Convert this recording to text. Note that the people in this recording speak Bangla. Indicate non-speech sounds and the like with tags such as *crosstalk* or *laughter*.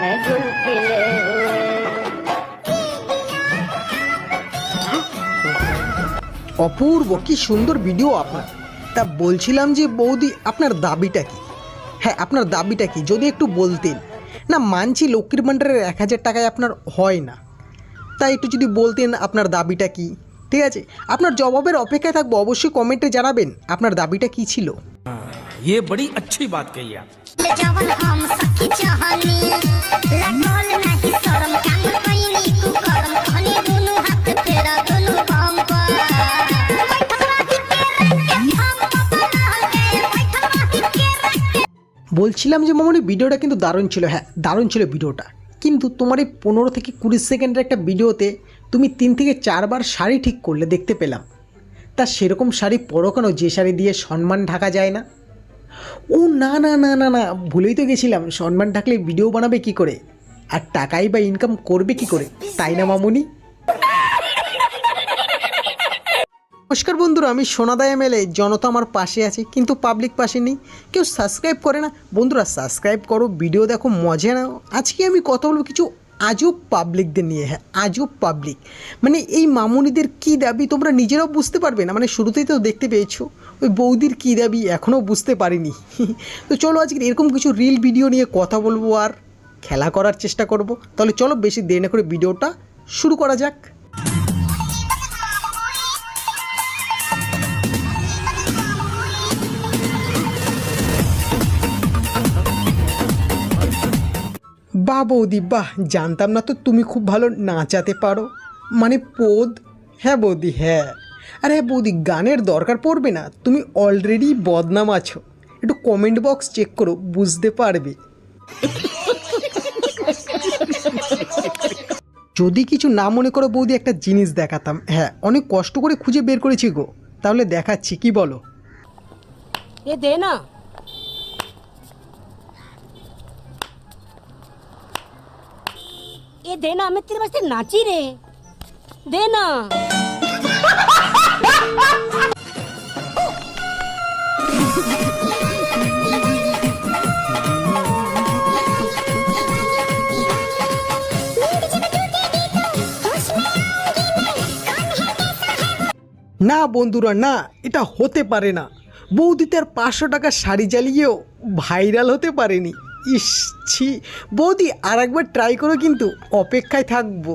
है गुल खिले हुए অপূর্ব কি সুন্দর ভিডিও আপনার তা বলছিলাম যে বৌদি আপনার দাবিটা কি হ্যাঁ আপনার দাবিটা কি যদি একটু বলতেন না মানছি লক্ষ্মীর ভাণ্ডারের এক হাজার টাকায় আপনার হয় না তাই একটু যদি বলতেন আপনার দাবিটা কি ঠিক আছে আপনার জবাবের অপেক্ষায় থাকবো অবশ্যই কমেন্টে জানাবেন আপনার দাবিটা কি ছিল ये बड़ी अच्छी बात कही आप বলছিলাম যে মামনি, ভিডিওটা কিন্তু দারুণ ছিল হ্যাঁ দারুণ ছিল ভিডিওটা। কিন্তু তোমার এই পনেরো থেকে কুড়ি সেকেন্ডের একটা ভিডিওতে তুমি তিন থেকে চারবার শাড়ি ঠিক করলে দেখতে পেলাম। তা সেরকম শাড়ি পরো কেন? যে শাড়ি দিয়ে সম্মান ঢাকা যায় না? ও না না না না না, ভুলেই তো গেছিলাম। সম্মান ঢাকলে ভিডিও বানাবে কি করে? আর টাকাই বা ইনকাম করবে কি করে? তাই না, মামুনি? নমস্কার বন্ধুরা, আমি সোনাদা এমএলএ জনতা আমার পাশে আছে, কিন্তু পাবলিক পাশে নেই। কেউ সাবস্ক্রাইব করে না? বন্ধুরা সাবস্ক্রাইব করো ভিডিও দেখো, মজা নাও। আজকে আমি কথা বলব কিছু আজব পাবলিকদের নিয়ে হ্যাঁ আজও পাবলিক মানে এই মামুনিদের কী দাবি তোমরা নিজেরাও বুঝতে পারবে না? মানে শুরুতেই তো দেখতে পেয়েছ, ওই বৌদির কী দাবি এখনও বুঝতে পারিনি। *laughs* তো চলো আজকে এরকম কিছু রিল ভিডিও নিয়ে কথা বলব আর খেলা করার চেষ্টা করব। তাহলে চলো বেশি দেরি না করে ভিডিওটা শুরু করা যাক। বা বৌদি, বাহ, জানতাম না তো তুমি খুব ভালো নাচাতে পারো। মানে পোদ? হ্যাঁ বৌদি হ্যাঁ। আরে হ্যাঁ বৌদি, গানের দরকার পড়বে না, তুমি অলরেডি বদনাম আছো। একটু কমেন্ট বক্স চেক করো, বুঝতে পারবে। যদি কিছু না মনে করো বৌদি, একটা জিনিস দেখাতাম। হ্যাঁ অনেক কষ্ট করে খুঁজে বের করেছি গো। তাহলে দেখাচ্ছি, কি বলো? এ দে না। ये देना मैं तेरे वास्ते नाची रे देना না বন্ধুরা না এটা হতে পারে না বৌদি তার পাঁচশো টাকা শাড়ি জ্বালিয়েও ভাইরাল হতে পারেনি ইস ছি। বৌদি আর একবার ট্রাই করো কিন্তু অপেক্ষায় থাকব।